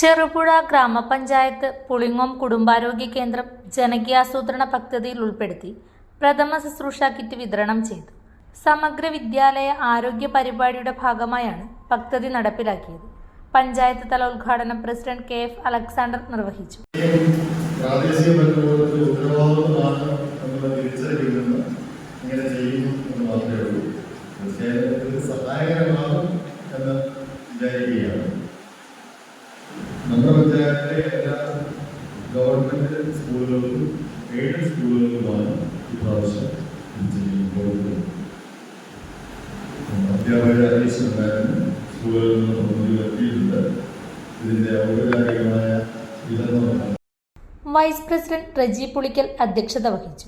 ചെറുപുഴ ഗ്രാമപഞ്ചായത്ത് പുളിങ്ങോം കുടുംബാരോഗ്യ കേന്ദ്രം ജനകീയാസൂത്രണ പദ്ധതിയിൽ ഉൾപ്പെടുത്തി പ്രഥമ ശുശ്രൂഷ കിറ്റ് വിതരണം ചെയ്തു. സമഗ്ര വിദ്യാലയ ആരോഗ്യ പരിപാടിയുടെ ഭാഗമായാണ് പദ്ധതി നടപ്പിലാക്കിയത്. പഞ്ചായത്ത് തല ഉദ്ഘാടനം പ്രസിഡന്റ് കെ എഫ് അലക്സാണ്ടർ നിർവഹിച്ചു. പ്രാദേശിക എന്ന് ഉത്തരവാദിത്വമാണ് എല്ലാ ഗവൺമെന്റ് സ്കൂളുകൾക്കും എയ്ഡഡ് സ്കൂളുകൾക്കുമാണ് ഇപ്രാവശ്യം അധ്യാപകരെ അറിയിച്ചിട്ടുണ്ടായിരുന്നു സ്കൂളുകളിൽ നിന്ന് പ്രതിനിധികൾ എത്തിയിട്ടുണ്ട് ഇതിന്റെ ഔപചാരികമായ വിതരണം വൈസ് പ്രസിഡന്റ് റജി പുളിക്കൽ അധ്യക്ഷത വഹിച്ചു.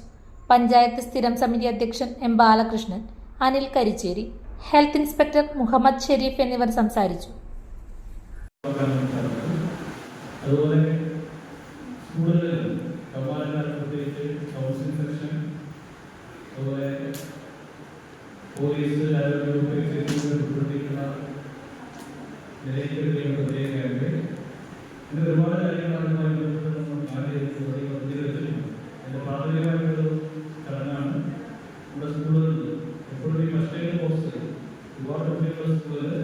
പഞ്ചായത്ത് സ്ഥിരം സമിതി അധ്യക്ഷൻ M Balakrishnan Anil Karicheri health inspector Muhammad Sherif എന്നിവർ സംസാരിച്ചു. അതുപോലെ സ്കൂളുകളിലും കമാൻഡർ പ്രത്യേകിച്ച് കൗൺസിലിംഗ് സെക്ഷൻ അതുപോലെ പോലീസ് ആരോഗ്യ ഉൾപ്പെടുത്തിയിട്ടുള്ള നിലയിലെത്തിയ പ്രത്യേക ക്യാമ്പ് ഇങ്ങനെ ഒരുപാട് കാര്യങ്ങളാണ് ഇതുമായി ബന്ധപ്പെട്ട് നമ്മൾ ആഗ്രഹിച്ച് പ്രതികരിച്ചിട്ടുണ്ട് അതിൻ്റെ പ്രാഥമികമായിട്ടൊരു ചടങ്ങാണ് നമ്മുടെ സ്കൂളുകളിൽ എപ്പോഴും ഈ ഫസ്റ്റ് എയ്ഡ് കോഴ്സ് ഒരുപാട് കുട്ടികളുള്ള സ്കൂളുകളിൽ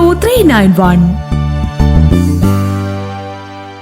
three nine one